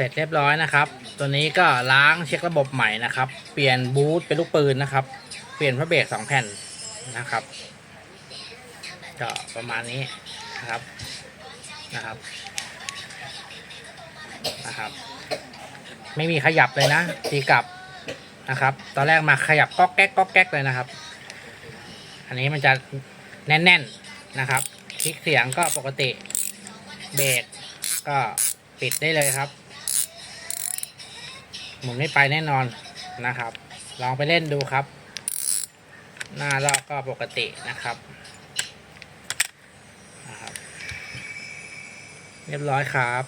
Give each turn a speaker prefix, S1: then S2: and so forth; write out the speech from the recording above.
S1: เสร็จเรียบร้อยนะครับ ตัวนี้ก็ล้างเช็คระบบใหม่นะครับ เปลี่ยนบูทเป็นลูกปืนนะครับ เปลี่ยนพระเบรกสองแผ่นนะครับก็ประมาณนี้นะครับนะครับนะครับ ไม่มีขยับเลยนะตีกลับนะครับ ตอนแรกมาขยับก๊อกแก๊กก๊อกแก๊กเลยนะครับ อันนี้มันจะแน่นๆนะครับคลิกเสียงก็ปกติเบรกก็ปิดได้เลยครับ หมุนไม่ไปแน่นอนนะครับ ลองไปเล่นดูครับ หน้าลอกก็ปกตินะครับนะครับ เรียบร้อยครับ